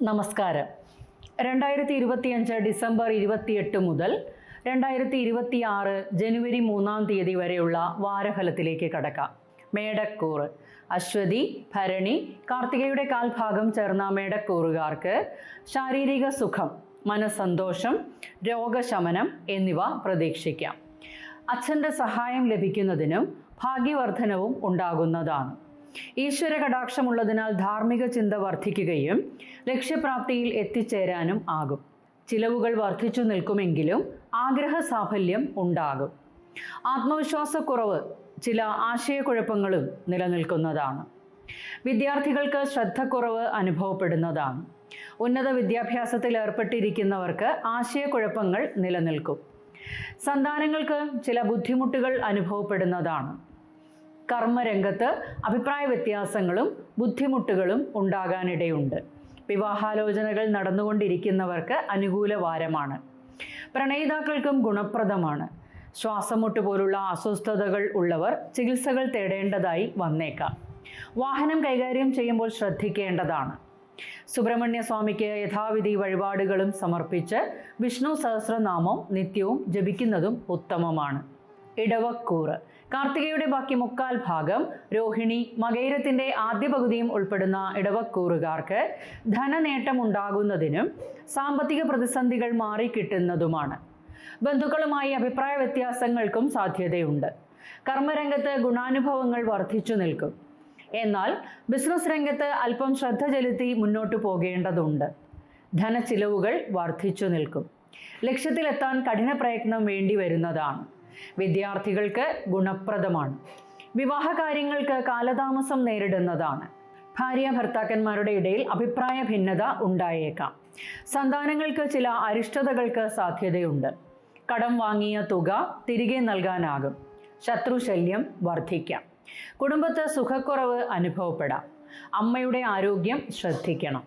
നമസ്കാരം. രണ്ടായിരത്തി ഇരുപത്തിയഞ്ച് ഡിസംബർ ഇരുപത്തിയെട്ട് മുതൽ രണ്ടായിരത്തി ഇരുപത്തി ആറ് ജനുവരി മൂന്നാം തീയതി വരെയുള്ള വാരഫലത്തിലേക്ക് കടക്കാം. മേടക്കൂറ് അശ്വതി ഭരണി കാർത്തികയുടെ കാൽഭാഗം ചേർന്ന മേടക്കൂറുകാർക്ക് ശാരീരിക സുഖം മനസ്സന്തോഷം രോഗശമനം എന്നിവ പ്രതീക്ഷിക്കാം. അച്ഛന്റെ സഹായം ലഭിക്കുന്നതിനും ഭാഗ്യവർദ്ധനവും ഉണ്ടാകുന്നതാണ്. ഈശ്വര കടാക്ഷമുള്ളതിനാൽ ധാർമ്മിക ചിന്ത വർദ്ധിക്കുകയും ലക്ഷ്യപ്രാപ്തിയിൽ എത്തിച്ചേരാനും ആകും. ചിലവുകൾ വർദ്ധിച്ചു നിൽക്കുമെങ്കിലും ആഗ്രഹ സാഫല്യം ഉണ്ടാകും. ആത്മവിശ്വാസക്കുറവ് ചില ആശയക്കുഴപ്പങ്ങളും നിലനിൽക്കുന്നതാണ്. വിദ്യാർത്ഥികൾക്ക് ശ്രദ്ധക്കുറവ് അനുഭവപ്പെടുന്നതാണ്. ഉന്നത വിദ്യാഭ്യാസത്തിൽ ഏർപ്പെട്ടിരിക്കുന്നവർക്ക് ആശയക്കുഴപ്പങ്ങൾ നിലനിൽക്കും. സന്താനങ്ങൾക്ക് ചില ബുദ്ധിമുട്ടുകൾ അനുഭവപ്പെടുന്നതാണ്. കർമ്മരംഗത്ത് അഭിപ്രായ വ്യത്യാസങ്ങളും ബുദ്ധിമുട്ടുകളും ഉണ്ടാകാനിടയുണ്ട്. വിവാഹാലോചനകൾ നടന്നുകൊണ്ടിരിക്കുന്നവർക്ക് അനുകൂല വാരമാണ്. പ്രണയിതാക്കൾക്കും ഗുണപ്രദമാണ്. ശ്വാസമുട്ട് പോലുള്ള അസ്വസ്ഥതകൾ ഉള്ളവർ ചികിത്സകൾ തേടേണ്ടതായി വന്നേക്കാം. വാഹനം കൈകാര്യം ചെയ്യുമ്പോൾ ശ്രദ്ധിക്കേണ്ടതാണ്. സുബ്രഹ്മണ്യ സ്വാമിക്ക് യഥാവിധി വഴിപാടുകളും സമർപ്പിച്ച് വിഷ്ണു സഹസ്രനാമം നിത്യവും ജപിക്കുന്നതും ഉത്തമമാണ്. ഇടവക്കൂറ്. കാർത്തികയുടെ ബാക്കി മുക്കാൽ ഭാഗം രോഹിണി മകൈരത്തിന്റെ ആദ്യ പകുതിയും ഉൾപ്പെടുന്ന ഇടവക്കൂറുകാർക്ക് ധനനേട്ടം ഉണ്ടാകുന്നതിനും സാമ്പത്തിക പ്രതിസന്ധികൾ മാറിക്കിട്ടുന്നതുമാണ്. ബന്ധുക്കളുമായി അഭിപ്രായ വ്യത്യാസങ്ങൾക്കും സാധ്യതയുണ്ട്. കർമ്മരംഗത്ത് ഗുണാനുഭവങ്ങൾ വർദ്ധിച്ചു നിൽക്കും. എന്നാൽ ബിസിനസ് രംഗത്ത് അല്പം ശ്രദ്ധ ചെലുത്തി മുന്നോട്ട് പോകേണ്ടതുണ്ട്. ധനച്ചിലവുകൾ വർദ്ധിച്ചു നിൽക്കും. ലക്ഷ്യത്തിലെത്താൻ കഠിന പ്രയത്നം വേണ്ടി വരുന്നതാണ്. വിദ്യാർത്ഥികൾക്ക് ഗുണപ്രദമാണ്. വിവാഹ കാര്യങ്ങൾക്ക് കാലതാമസം നേരിടുന്നതാണ്. ഭാര്യ ഭർത്താക്കന്മാരുടെ ഇടയിൽ അഭിപ്രായ ഭിന്നത ഉണ്ടായേക്കാം. സന്താനങ്ങൾക്ക് ചില അരിഷ്ടതകൾക്ക് സാധ്യതയുണ്ട്. കടം വാങ്ങിയ തുക തിരികെ നൽകാനാകും. ശത്രുശല്യം വർദ്ധിക്കാം. കുടുംബത്ത് സുഖക്കുറവ് അനുഭവപ്പെടാം. അമ്മയുടെ ആരോഗ്യം ശ്രദ്ധിക്കണം.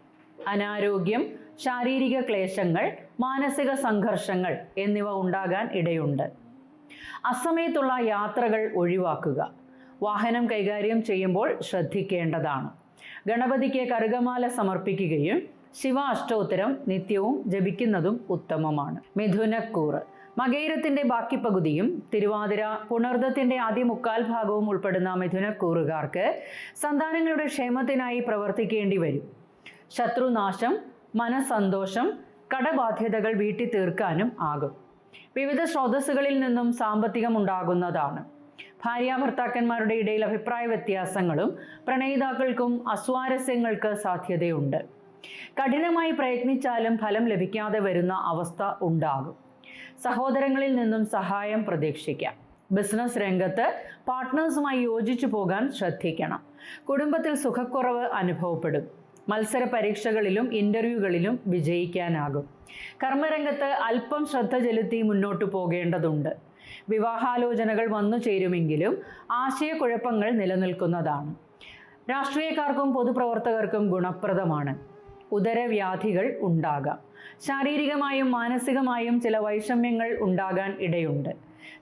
അനാരോഗ്യം ശാരീരിക ക്ലേശങ്ങൾ മാനസിക സംഘർഷങ്ങൾ എന്നിവ ഉണ്ടാകാൻ ഇടയുണ്ട്. അസമയത്തുള്ള യാത്രകൾ ഒഴിവാക്കുക. വാഹനം കൈകാര്യം ചെയ്യുമ്പോൾ ശ്രദ്ധിക്കേണ്ടതാണ്. ഗണപതിക്ക് കറുകമാല സമർപ്പിക്കുകയും ശിവ അഷ്ടോത്തരം നിത്യവും ജപിക്കുന്നതും ഉത്തമമാണ്. മിഥുനക്കൂറ് മകൈരത്തിന്റെ ബാക്കി പകുതിയും തിരുവാതിര പുണർദത്തിന്റെ ആദ്യ മുക്കാൽ ഭാഗവും ഉൾപ്പെടുന്ന മിഥുനക്കൂറുകാർക്ക് സന്താനങ്ങളുടെ ക്ഷേമത്തിനായി പ്രവർത്തിക്കേണ്ടി വരും. ശത്രുനാശം മനസന്തോഷം കടബാധ്യതകൾ വീട്ടി തീർക്കാനും ആകും. വിവിധ സ്രോതസ്സുകളിൽ നിന്നും സാമ്പത്തികം ഉണ്ടാകുന്നതാണ് ഭാര്യ ഭർത്താക്കന്മാരുടെ ഇടയിൽ അഭിപ്രായ വ്യത്യാസങ്ങളും പ്രണയിതാക്കൾക്കും അസ്വാരസ്യങ്ങൾക്ക് സാധ്യതയുണ്ട്. കഠിനമായി പ്രയത്നിച്ചാലും ഫലം ലഭിക്കാതെ വരുന്ന അവസ്ഥ ഉണ്ടാകും. സഹോദരങ്ങളിൽ നിന്നും സഹായം പ്രതീക്ഷിക്കാം. ബിസിനസ് രംഗത്ത് പാർട്ട്നേഴ്സുമായി യോജിച്ചു പോകാൻ ശ്രദ്ധിക്കണം. കുടുംബത്തിൽ സുഖക്കുറവ് അനുഭവപ്പെടും. മത്സര പരീക്ഷകളിലും ഇന്റർവ്യൂകളിലും വിജയിക്കാനാകും. കർമ്മരംഗത്ത് അല്പം ശ്രദ്ധ ചെലുത്തി മുന്നോട്ട് പോകേണ്ടതുണ്ട്. വിവാഹാലോചനകൾ വന്നു ചേരുമെങ്കിലും ആശയക്കുഴപ്പങ്ങൾ നിലനിൽക്കുന്നതാണ്. രാഷ്ട്രീയക്കാർക്കും പൊതുപ്രവർത്തകർക്കും ഗുണപ്രദമാണ്. ഉദരവ്യാധികൾ ഉണ്ടാകാം. ശാരീരികമായും മാനസികമായും ചില വൈഷമ്യങ്ങൾ ഉണ്ടാകാൻ ഇടയുണ്ട്.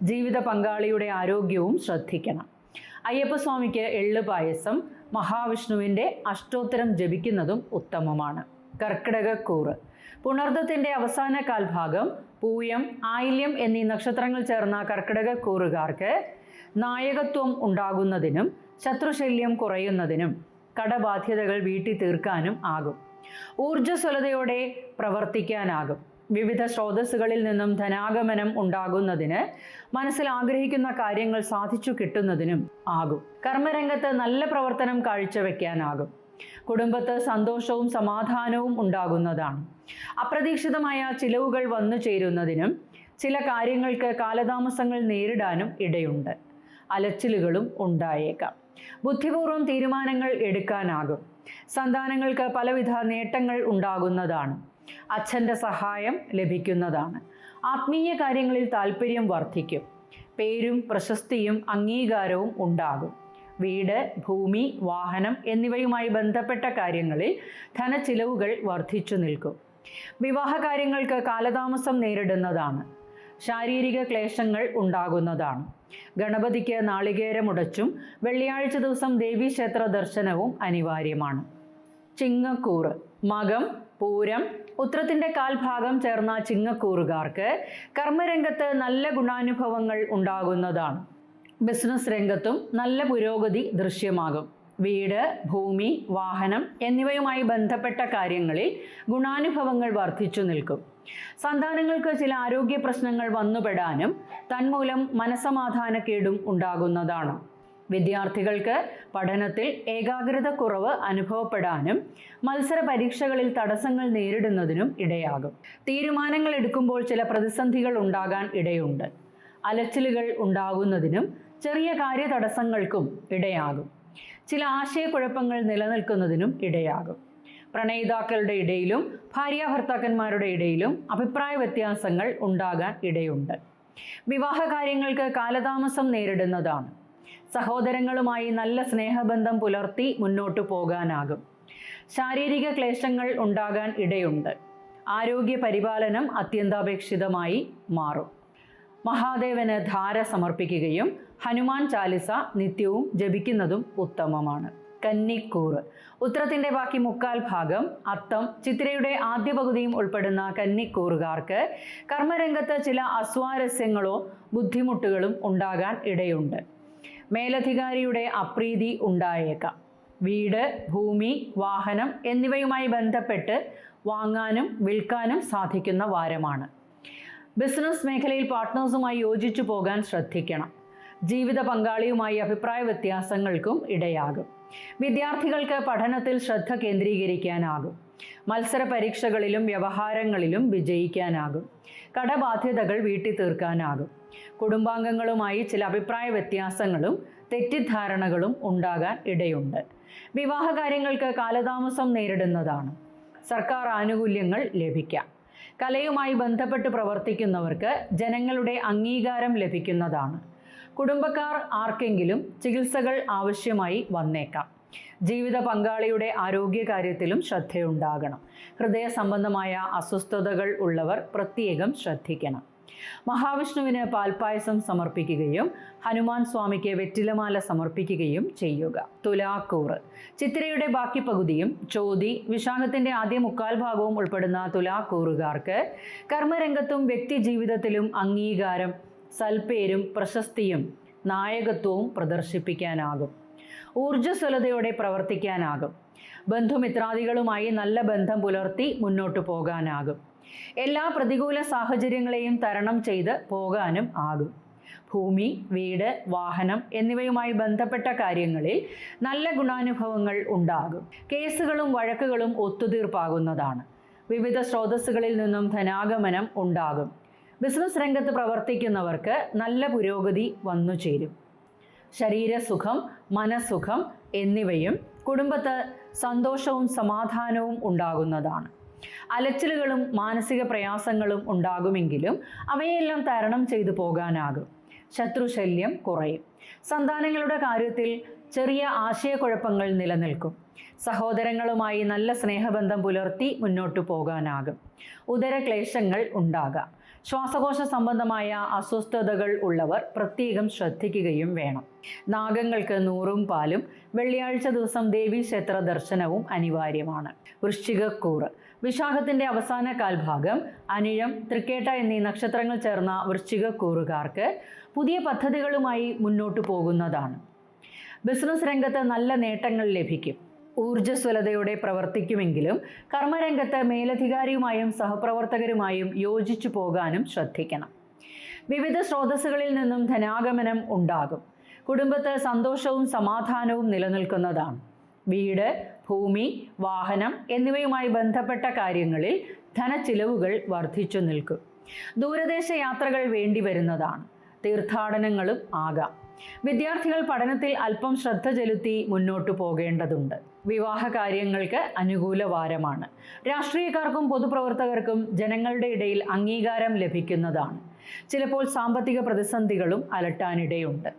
ജീവിത പങ്കാളിയുടെ ആരോഗ്യവും ശ്രദ്ധിക്കണം. അയ്യപ്പസ്വാമിക്ക് എള്ള് പായസം മഹാവിഷ്ണുവിന്റെ അഷ്ടോത്തരം ജപിക്കുന്നതും ഉത്തമമാണ്. കർക്കിടകക്കൂറ് പുണർദത്തിന്റെ അവസാന കാൽഭാഗം പൂയം ആയില്യം എന്നീ നക്ഷത്രങ്ങൾ ചേർന്ന കർക്കിടകക്കൂറുകാർക്ക് നായകത്വം ഉണ്ടാകുന്നതിനും ശത്രുശല്യം കുറയുന്നതിനും കടബാധ്യതകൾ വീട്ടി തീർക്കാനും ആകും. ഊർജസ്വലതയോടെ പ്രവർത്തിക്കാനാകും. വിവിധ സ്രോതസ്സുകളിൽ നിന്നും ധനാഗമനം ഉണ്ടാകുന്നതിന് മനസ്സിൽ ആഗ്രഹിക്കുന്ന കാര്യങ്ങൾ സാധിച്ചു കിട്ടുന്നതിനും ആകും. കർമ്മരംഗത്ത് നല്ല പ്രവർത്തനം കാഴ്ചവെക്കാനാകും. കുടുംബത്ത് സന്തോഷവും സമാധാനവും ഉണ്ടാകുന്നതാണ്. അപ്രതീക്ഷിതമായ ചിലവുകൾ വന്നു ചേരുന്നതിനും ചില കാര്യങ്ങൾക്ക് കാലതാമസങ്ങൾ നേരിടാനും ഇടയുണ്ട്. അലച്ചിലുകളും ഉണ്ടായേക്കാം. ബുദ്ധിപൂർവം തീരുമാനങ്ങൾ എടുക്കാനാകും. സന്താനങ്ങൾക്ക് പലവിധ നേട്ടങ്ങൾ ഉണ്ടാകുന്നതാണ്. അച്ഛന്റെ സഹായം ലഭിക്കുന്നതാണ്. ആത്മീയ കാര്യങ്ങളിൽ താല്പര്യം വർദ്ധിക്കും. പേരും പ്രശസ്തിയും അംഗീകാരവും ഉണ്ടാകും. വീട് ഭൂമി വാഹനം എന്നിവയുമായി ബന്ധപ്പെട്ട കാര്യങ്ങളിൽ ധനച്ചിലവുകൾ വർദ്ധിച്ചു നിൽക്കും. വിവാഹ കാര്യങ്ങൾക്ക് കാലതാമസം നേരിടുന്നതാണ്. ശാരീരിക ക്ലേശങ്ങൾ ഉണ്ടാകുന്നതാണ്. ഗണപതിക്ക് നാളികേരമുടച്ചും വെള്ളിയാഴ്ച ദിവസം ദേവീക്ഷേത്ര ദർശനവും അനിവാര്യമാണ്. ചിങ്ങക്കൂറ് മകം പൂരം ഉത്രത്തിന്റെ കാൽഭാഗം ചേർന്ന ചിങ്ങക്കൂറുകാർക്ക് കർമ്മരംഗത്ത് നല്ല ഗുണാനുഭവങ്ങൾ ഉണ്ടാകുന്നതാണ്. ബിസിനസ് രംഗത്തും നല്ല പുരോഗതി ദൃശ്യമാകും. വീട് ഭൂമി വാഹനം എന്നിവയുമായി ബന്ധപ്പെട്ട കാര്യങ്ങളിൽ ഗുണാനുഭവങ്ങൾ വർദ്ധിച്ചു നിൽക്കും. സന്താനങ്ങൾക്ക് ചില ആരോഗ്യ പ്രശ്നങ്ങൾ വന്നുപെടാനും തന്മൂലം മനസമാധാനക്കേടും ഉണ്ടാകുന്നതാണ്. വിദ്യാർത്ഥികൾക്ക് പഠനത്തിൽ ഏകാഗ്രത കുറവ് അനുഭവപ്പെടാനും മത്സര പരീക്ഷകളിൽ തടസ്സങ്ങൾ നേരിടുന്നതിനും ഇടയാകും. തീരുമാനങ്ങൾ എടുക്കുമ്പോൾ ചില പ്രതിസന്ധികൾ ഉണ്ടാകാൻ ഇടയുണ്ട്. അലച്ചിലുകൾ ഉണ്ടാകുന്നതിനും ചെറിയ കാര്യ തടസ്സങ്ങൾക്കും ഇടയാകും. ചില ആശയക്കുഴപ്പങ്ങൾ നിലനിൽക്കുന്നതിനും ഇടയാകും. പ്രണയിതാക്കളുടെ ഇടയിലും ഭാര്യാഭർത്താക്കന്മാരുടെ ഇടയിലും അഭിപ്രായ വ്യത്യാസങ്ങൾ ഉണ്ടാകാൻ ഇടയുണ്ട്. വിവാഹ കാര്യങ്ങൾക്ക് കാലതാമസം നേരിടുന്നതാണ്. സഹോദരങ്ങളുമായി നല്ല സ്നേഹബന്ധം പുലർത്തി മുന്നോട്ടു പോകാനാകും. ശാരീരിക ക്ലേശങ്ങൾ ഉണ്ടാകാൻ ഇടയുണ്ട്. ആരോഗ്യ പരിപാലനം അത്യന്താപേക്ഷിതമായി മാറും. മഹാദേവന് ധാര സമർപ്പിക്കുകയും ഹനുമാൻ ചാലിസ നിത്യവും ജപിക്കുന്നതും ഉത്തമമാണ്. കന്നിക്കൂറ്. ഉത്തരത്തിന്റെ ബാക്കി മുക്കാൽ ഭാഗം അത്തം ചിത്രയുടെ ആദ്യ പകുതിയും ഉൾപ്പെടുന്ന കന്നിക്കൂറുകാർക്ക് കർമ്മരംഗത്ത് ചില അസ്വാരസ്യങ്ങളോ ബുദ്ധിമുട്ടുകളും ഉണ്ടാകാൻ ഇടയുണ്ട്. മേലധികാരിയുടെ അപ്രീതി ഉണ്ടായേക്കാം. വീട് ഭൂമി വാഹനം എന്നിവയുമായി ബന്ധപ്പെട്ട് വാങ്ങാനും വിൽക്കാനും സാധിക്കുന്ന വാരമാണ്. ബിസിനസ് മേഖലയിൽ പാർട്ട്നേഴ്സുമായി യോജിച്ചു പോകാൻ ശ്രദ്ധിക്കണം. ജീവിത പങ്കാളിയുമായി അഭിപ്രായ വ്യത്യാസങ്ങൾക്കും ഇടയാകും. വിദ്യാർത്ഥികൾക്ക് പഠനത്തിൽ ശ്രദ്ധ കേന്ദ്രീകരിക്കാനാകും. മത്സര പരീക്ഷകളിലും വ്യവഹാരങ്ങളിലും വിജയിക്കാനാകും. കടബാധ്യതകൾ വീട്ടി തീർക്കാനാകും കുടുംബാംഗങ്ങളുമായി ചില അഭിപ്രായ വ്യത്യാസങ്ങളും തെറ്റിദ്ധാരണകളും ഉണ്ടാകാൻ ഇടയുണ്ട്. വിവാഹ കാര്യങ്ങൾക്ക് കാലതാമസം നേരിടുന്നതാണ്. സർക്കാർ ആനുകൂല്യങ്ങൾ ലഭിക്കാം. കലയുമായി ബന്ധപ്പെട്ട് പ്രവർത്തിക്കുന്നവർക്ക് ജനങ്ങളുടെ അംഗീകാരം ലഭിക്കുന്നതാണ്. കുടുംബക്കാർ ആർക്കെങ്കിലും ചികിത്സകൾ ആവശ്യമായി വന്നേക്കാം. ജീവിത പങ്കാളിയുടെ ആരോഗ്യകാര്യത്തിലും ശ്രദ്ധയുണ്ടാകണം. ഹൃദയ സംബന്ധമായ അസ്വസ്ഥതകൾ ഉള്ളവർ പ്രത്യേകം ശ്രദ്ധിക്കണം. മഹാവിഷ്ണുവിന് പാൽപ്പായസം സമർപ്പിക്കുകയും ഹനുമാൻ സ്വാമിക്ക് വെറ്റിലമാല സമർപ്പിക്കുകയും ചെയ്യുക. തുലാക്കൂറ്. ചിത്രയുടെ ബാക്കി പകുതിയും ചോതി വിശാഖത്തിന്റെ ആദ്യ മുക്കാൽ ഭാഗവും ഉൾപ്പെടുന്ന തുലാക്കൂറുകാർക്ക് കർമ്മരംഗത്തും വ്യക്തി ജീവിതത്തിലും അംഗീകാരം സൽപ്പേരും പ്രശസ്തിയും നായകത്വവും പ്രദർശിപ്പിക്കാനാകും. ഊർജസ്വലതയോടെ പ്രവർത്തിക്കാനാകും. ബന്ധുമിത്രാദികളുമായി നല്ല ബന്ധം പുലർത്തി മുന്നോട്ടു പോകാനാകും. എല്ലാ പ്രതികൂല സാഹചര്യങ്ങളെയും തരണം ചെയ്ത് പോകാനും ആകും. ഭൂമി വീട് വാഹനം എന്നിവയുമായി ബന്ധപ്പെട്ട കാര്യങ്ങളിൽ നല്ല ഗുണാനുഭവങ്ങൾ ഉണ്ടാകും. കേസുകളും വഴക്കുകളും ഒത്തുതീർപ്പാകുന്നതാണ്. വിവിധ സ്രോതസ്സുകളിൽ നിന്നും ധനാഗമനം ഉണ്ടാകും. ബിസിനസ് രംഗത്ത് പ്രവർത്തിക്കുന്നവർക്ക് നല്ല പുരോഗതി വന്നു ചേരും. ശരീരസുഖം മനസ്സുഖം എന്നിവയും കുടുംബത്ത് സന്തോഷവും സമാധാനവും ഉണ്ടാകുന്നതാണ്. അലച്ചിലുകളും മാനസിക പ്രയാസങ്ങളും ഉണ്ടാകുമെങ്കിലും അവയെല്ലാം തരണം ചെയ്തു പോകാനാകും. ശത്രുശല്യം കുറയും. സന്താനങ്ങളുടെ കാര്യത്തിൽ ചെറിയ ആശയക്കുഴപ്പങ്ങൾ നിലനിൽക്കും. സഹോദരങ്ങളുമായി നല്ല സ്നേഹബന്ധം പുലർത്തി മുന്നോട്ടു പോകാനാകും. ഉദരക്ലേശങ്ങൾ ഉണ്ടാകാം. ശ്വാസകോശ സംബന്ധമായ അസ്വസ്ഥതകൾ ഉള്ളവർ പ്രത്യേകം ശ്രദ്ധിക്കുകയും വേണം. നാഗങ്ങൾക്ക് നൂറും പാലും വെള്ളിയാഴ്ച ദിവസം ദേവി ക്ഷേത്ര ദർശനവും അനിവാര്യമാണ്. വൃശ്ചികക്കൂറ് വിശാഖത്തിന്റെ അവസാന കാൽഭാഗം അനിഴം തൃക്കേട്ട എന്നീ നക്ഷത്രങ്ങൾ ചേർന്ന വൃശ്ചികക്കൂറുകാർക്ക് പുതിയ പദ്ധതികളുമായി മുന്നോട്ടു പോകുന്നതാണ്. ബിസിനസ് രംഗത്ത് നല്ല നേട്ടങ്ങൾ ലഭിക്കും. ഊർജസ്വലതയോടെ പ്രവർത്തിക്കുമെങ്കിലും കർമ്മരംഗത്ത് മേലധികാരിയുമായും സഹപ്രവർത്തകരുമായും യോജിച്ചു പോകാനും ശ്രദ്ധിക്കണം. വിവിധ സ്രോതസ്സുകളിൽ നിന്നും ധനാഗമനം ഉണ്ടാകും. കുടുംബത്ത് സന്തോഷവും സമാധാനവും നിലനിൽക്കുന്നതാണ്. വീട് ഭൂമി വാഹനം എന്നിവയുമായി ബന്ധപ്പെട്ട കാര്യങ്ങളിൽ ധനച്ചിലവുകൾ വർദ്ധിച്ചു നിൽക്കും. ദൂരദേശ യാത്രകൾ വേണ്ടി വരുന്നതാണ്. തീർത്ഥാടനങ്ങളും ആകാം. വിദ്യാർത്ഥികൾ പഠനത്തിൽ അല്പം ശ്രദ്ധ ചെലുത്തി മുന്നോട്ടു പോകേണ്ടതുണ്ട്. വിവാഹ കാര്യങ്ങൾക്ക് അനുകൂല വാരമാണ്. രാഷ്ട്രീയക്കാർക്കും പൊതുപ്രവർത്തകർക്കും ജനങ്ങളുടെ ഇടയിൽ അംഗീകാരം ലഭിക്കുന്നതാണ്. ചിലപ്പോൾ സാമ്പത്തിക പ്രതിസന്ധികളും അലട്ടാനിടയുണ്ട്.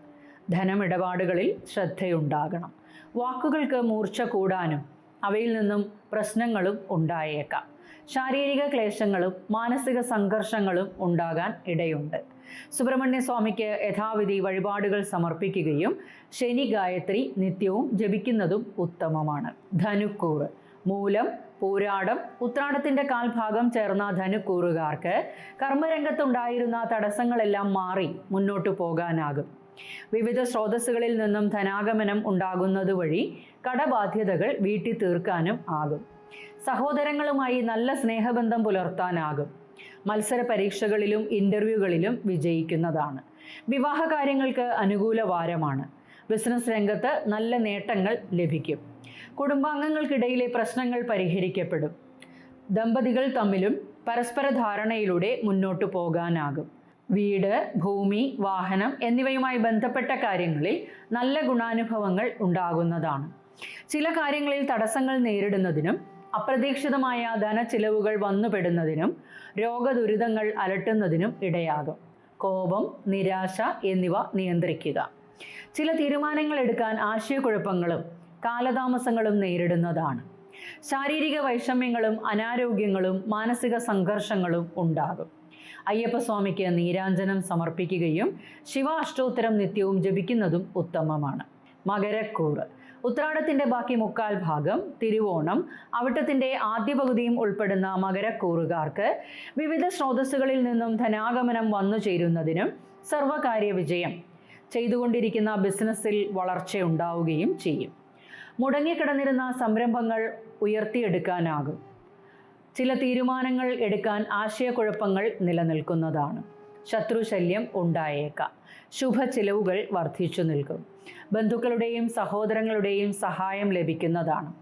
ധനമിടപാടുകളിൽ ശ്രദ്ധയുണ്ടാകണം. വാക്കുകൾക്ക് മൂർച്ച കൂടാനും അവയിൽ നിന്നും പ്രശ്നങ്ങളും ഉണ്ടായേക്കാം. ശാരീരിക ക്ലേശങ്ങളും മാനസിക സംഘർഷങ്ങളും ഉണ്ടാകാൻ ഇടയുണ്ട്. സുബ്രഹ്മണ്യ സ്വാമിക്ക് യഥാവിധി വഴിപാടുകൾ സമർപ്പിക്കുകയും ശനി ഗായത്രി നിത്യവും ജപിക്കുന്നതും ഉത്തമമാണ്. ധനുക്കൂറ് മൂലം പൂരാടം ഉത്രാടത്തിന്റെ കാൽഭാഗം ചേർന്ന ധനുക്കൂറുകാർക്ക് കർമ്മരംഗത്തുണ്ടായിരുന്ന തടസ്സങ്ങളെല്ലാം മാറി മുന്നോട്ടു പോകാനാകും. വിവിധ സ്രോതസ്സുകളിൽ നിന്നും ധനാഗമനം ഉണ്ടാകുന്നത് വഴി കടബാധ്യതകൾ വീട്ടി തീർക്കാനും ആകും. സഹോദരങ്ങളുമായി നല്ല സ്നേഹബന്ധം പുലർത്താനാകും. മത്സര പരീക്ഷകളിലും ഇന്റർവ്യൂകളിലും വിജയിക്കുന്നതാണ്. വിവാഹ കാര്യങ്ങൾക്ക് അനുകൂല വാരമാണ്. ബിസിനസ് രംഗത്ത് നല്ല നേട്ടങ്ങൾ ലഭിക്കും. കുടുംബാംഗങ്ങൾക്കിടയിലെ പ്രശ്നങ്ങൾ പരിഹരിക്കപ്പെടും. ദമ്പതികൾ തമ്മിലും പരസ്പര ധാരണയിലൂടെ മുന്നോട്ടു പോകാനാകും. വീട് ഭൂമി വാഹനം എന്നിവയുമായി ബന്ധപ്പെട്ട കാര്യങ്ങളിൽ നല്ല ഗുണാനുഭവങ്ങൾ ഉണ്ടാകുന്നതാണ്. ചില കാര്യങ്ങളിൽ തടസ്സങ്ങൾ നേരിടുന്നതിനും അപ്രതീക്ഷിതമായ ധനച്ചിലവുകൾ വന്നുപെടുന്നതിനും രോഗദുരിതങ്ങൾ അലട്ടുന്നതിനും ഇടയാകും. കോപം നിരാശ എന്നിവ നിയന്ത്രിക്കുക. ചില തീരുമാനങ്ങൾ എടുക്കാൻ ആശയക്കുഴപ്പങ്ങളും കാലതാമസങ്ങളും നേരിടുന്നതാണ്. ശാരീരിക വൈഷമ്യങ്ങളും അനാരോഗ്യങ്ങളും മാനസിക സംഘർഷങ്ങളും ഉണ്ടാകും. അയ്യപ്പസ്വാമിക്ക് നീരാഞ്ജനം സമർപ്പിക്കുകയും ശിവ അഷ്ടോത്തരം നിത്യവും ജപിക്കുന്നതും ഉത്തമമാണ്. മകരക്കൂറ്. ഉത്രാടത്തിന്റെ ബാക്കി മുക്കാൽ ഭാഗം തിരുവോണം. അവിട്ടത്തിന്റെ ആദ്യ പകുതിയും ഉൾപ്പെടുന്ന മകരക്കൂറുകാർക്ക് വിവിധ സ്രോതസ്സുകളിൽ നിന്നും ധനാഗമനം വന്നു ചേരുന്നതിനും സർവകാര്യ വിജയം ചെയ്തുകൊണ്ടിരിക്കുന്ന ബിസിനസ്സിൽ വളർച്ച ഉണ്ടാവുകയും ചെയ്യും മുടങ്ങിക്കിടന്നിരുന്ന സംരംഭങ്ങൾ ഉയർത്തിയെടുക്കാനാകും. ചില തീരുമാനങ്ങൾ എടുക്കാൻ ആശയക്കുഴപ്പങ്ങൾ നിലനിൽക്കുന്നതാണ്. ശത്രുശല്യം ഉണ്ടായേക്കാം. ശുഭ ചിലവുകൾ വർദ്ധിച്ചു നിൽക്കും. ബന്ധുക്കളുടെയും സഹോദരങ്ങളുടെയും സഹായം ലഭിക്കുന്നതാണ്.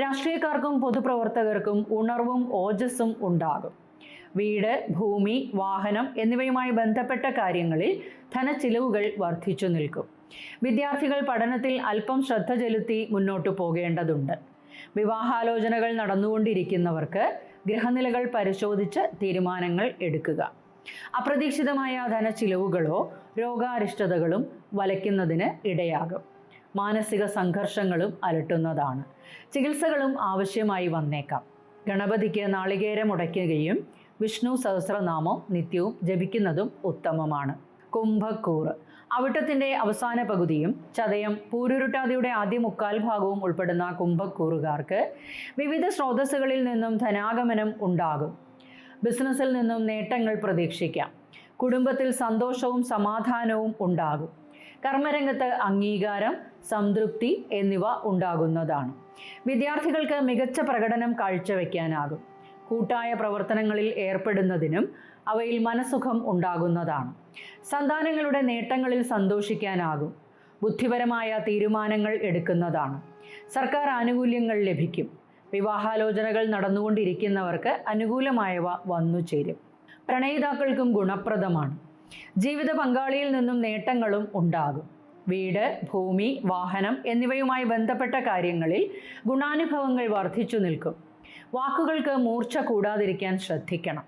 രാഷ്ട്രീയക്കാർക്കും പൊതുപ്രവർത്തകർക്കും ഉണർവും ഓജസ്സും ഉണ്ടാകും. വീട് ഭൂമി വാഹനം എന്നിവയുമായി ബന്ധപ്പെട്ട കാര്യങ്ങളിൽ ധനച്ചിലവുകൾ വർദ്ധിച്ചു നിൽക്കും. വിദ്യാർത്ഥികൾ പഠനത്തിൽ അല്പം ശ്രദ്ധ ചെലുത്തി മുന്നോട്ടു പോകേണ്ടതുണ്ട്. വിവാഹാലോചനകൾ നടന്നുകൊണ്ടിരിക്കുന്നവർക്ക് ഗ്രഹനിലകൾ പരിശോധിച്ച് തീരുമാനങ്ങൾ എടുക്കുക. അപ്രതീക്ഷിതമായ ധന ചിലവുകളോ രോഗാരിഷ്ടതകളും വലയ്ക്കുന്നതിന് ഇടയാകും. മാനസിക സംഘർഷങ്ങളും അലട്ടുന്നതാണ്. ചികിത്സകളും ആവശ്യമായി വന്നേക്കാം. ഗണപതിക്ക് നാളികേരം ഉടയ്ക്കുകയും വിഷ്ണു സഹസ്രനാമം നിത്യവും ജപിക്കുന്നതും ഉത്തമമാണ്. കുംഭക്കൂറ് അവിട്ടത്തിന്റെ അവസാന പകുതിയും ചതയം പൂരുരുട്ടാതിയുടെ ആദ്യ മുക്കാൽ ഭാഗവും ഉൾപ്പെടുന്ന കുംഭക്കൂറുകാർക്ക് വിവിധ സ്രോതസ്സുകളിൽ നിന്നും ധനാഗമനം ഉണ്ടാകും. ബിസിനസ്സിൽ നിന്നും നേട്ടങ്ങൾ പ്രതീക്ഷിക്കാം. കുടുംബത്തിൽ സന്തോഷവും സമാധാനവും ഉണ്ടാകും. കർമ്മരംഗത്ത് അംഗീകാരം സംതൃപ്തി എന്നിവ ഉണ്ടാകുന്നതാണ്. വിദ്യാർത്ഥികൾക്ക് മികച്ച പ്രകടനം കാഴ്ചവെക്കാനാകും. കൂട്ടായ പ്രവർത്തനങ്ങളിൽ ഏർപ്പെടുന്നതിനും അവയിൽ മനസുഖം ഉണ്ടാകുന്നതാണ്. സന്താനങ്ങളുടെ നേട്ടങ്ങളിൽ സന്തോഷിക്കാനാകും. ബുദ്ധിപരമായ തീരുമാനങ്ങൾ എടുക്കുന്നതാണ്. സർക്കാർ ആനുകൂല്യങ്ങൾ ലഭിക്കും. വിവാഹാലോചനകൾ നടന്നുകൊണ്ടിരിക്കുന്നവർക്ക് അനുകൂലമായവ വന്നു ചേരും. പ്രണയിതാക്കൾക്കും ഗുണപ്രദമാണ്. ജീവിത പങ്കാളിയിൽ നിന്നും നേട്ടങ്ങളും ഉണ്ടാകും. വീട് ഭൂമി വാഹനം എന്നിവയുമായി ബന്ധപ്പെട്ട കാര്യങ്ങളിൽ ഗുണാനുഭവങ്ങൾ വർദ്ധിച്ചു നിൽക്കും. വാക്കുകൾക്ക് മൂർച്ച കൂടാതിരിക്കാൻ ശ്രദ്ധിക്കണം.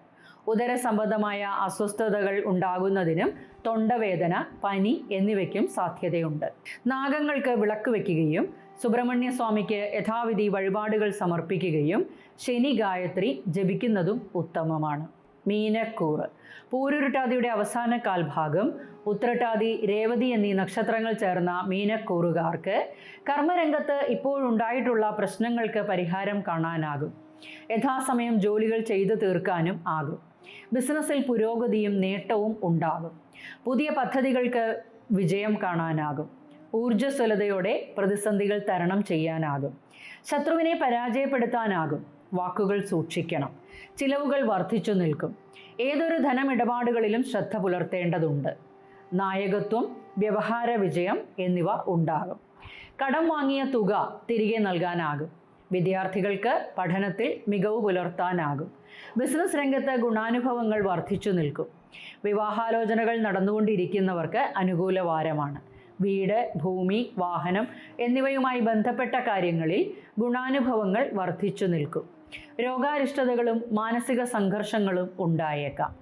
ഉദരസംബന്ധമായ അസ്വസ്ഥതകൾ ഉണ്ടാകുന്നതിനും തൊണ്ടവേദന പനി എന്നിവയ്ക്കും സാധ്യതയുണ്ട്. നാഗങ്ങൾക്ക് വിളക്ക് വയ്ക്കുകയും സുബ്രഹ്മണ്യ സ്വാമിക്ക് യഥാവിധി വഴിപാടുകൾ സമർപ്പിക്കുകയും ശനി ഗായത്രി ജപിക്കുന്നതും ഉത്തമമാണ്. മീനക്കൂറ്. പൂരുരുട്ടാതിയുടെ അവസാന കാൽഭാഗം ഉത്രട്ടാതി രേവതി എന്നീ നക്ഷത്രങ്ങൾ ചേർന്ന മീനക്കൂറുകാർക്ക് കർമ്മരംഗത്ത് ഇപ്പോഴുണ്ടായിട്ടുള്ള പ്രശ്നങ്ങൾക്ക് പരിഹാരം കാണാനാകും. യഥാസമയം ജോലികൾ ചെയ്തു തീർക്കാനും ആകും. ബിസിനസ്സിൽ പുരോഗതിയും നേട്ടവും ഉണ്ടാകും. പുതിയ പദ്ധതികൾക്ക് വിജയം കാണാനാകും. ഊർജസ്വലതയോടെ പ്രതിസന്ധികൾ തരണം ചെയ്യാനാകും. ശത്രുവിനെ പരാജയപ്പെടുത്താനാകും. വാക്കുകൾ സൂക്ഷിക്കണം. ചിലവുകൾ വർദ്ധിച്ചു നിൽക്കും. ഏതൊരു ധനമിടപാടുകളിലും ശ്രദ്ധ പുലർത്തേണ്ടതുണ്ട്. നായകത്വം വ്യവഹാര വിജയം എന്നിവ ഉണ്ടാകും. കടം വാങ്ങിയ തുക തിരികെ നൽകാനാകും. വിദ്യാർത്ഥികൾക്ക് പഠനത്തിൽ മികവ് പുലർത്താനാകും. ബിസിനസ് രംഗത്ത് ഗുണാനുഭവങ്ങൾ വർദ്ധിച്ചു നിൽക്കും. വിവാഹാലോചനകൾ നടന്നുകൊണ്ടിരിക്കുന്നവർക്ക് അനുകൂല വാരമാണ്. വീട് ഭൂമി വാഹനം എന്നിവയുമായി ബന്ധപ്പെട്ട കാര്യങ്ങളിൽ ഗുണാനുഭവങ്ങൾ വർദ്ധിച്ചു നിൽക്കും. രോഗാരിഷ്ടതകളും മാനസിക സംഘർഷങ്ങളും ഉണ്ടായേക്കാം.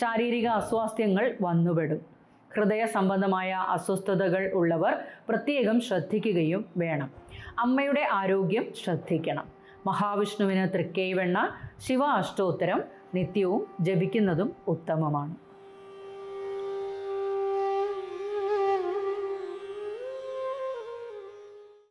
ശാരീരിക അസ്വാസ്ഥ്യങ്ങൾ വന്നുപെടും. ഹൃദയ സംബന്ധമായ അസ്വസ്ഥതകൾ ഉള്ളവർ പ്രത്യേകം ശ്രദ്ധിക്കുകയും വേണം. അമ്മയുടെ ആരോഗ്യം ശ്രദ്ധിക്കണം. മഹാവിഷ്ണുവിന് തൃക്കൈവെണ്ണ ശിവ അഷ്ടോത്തരം നിത്യവും ജപിക്കുന്നതും ഉത്തമമാണ്.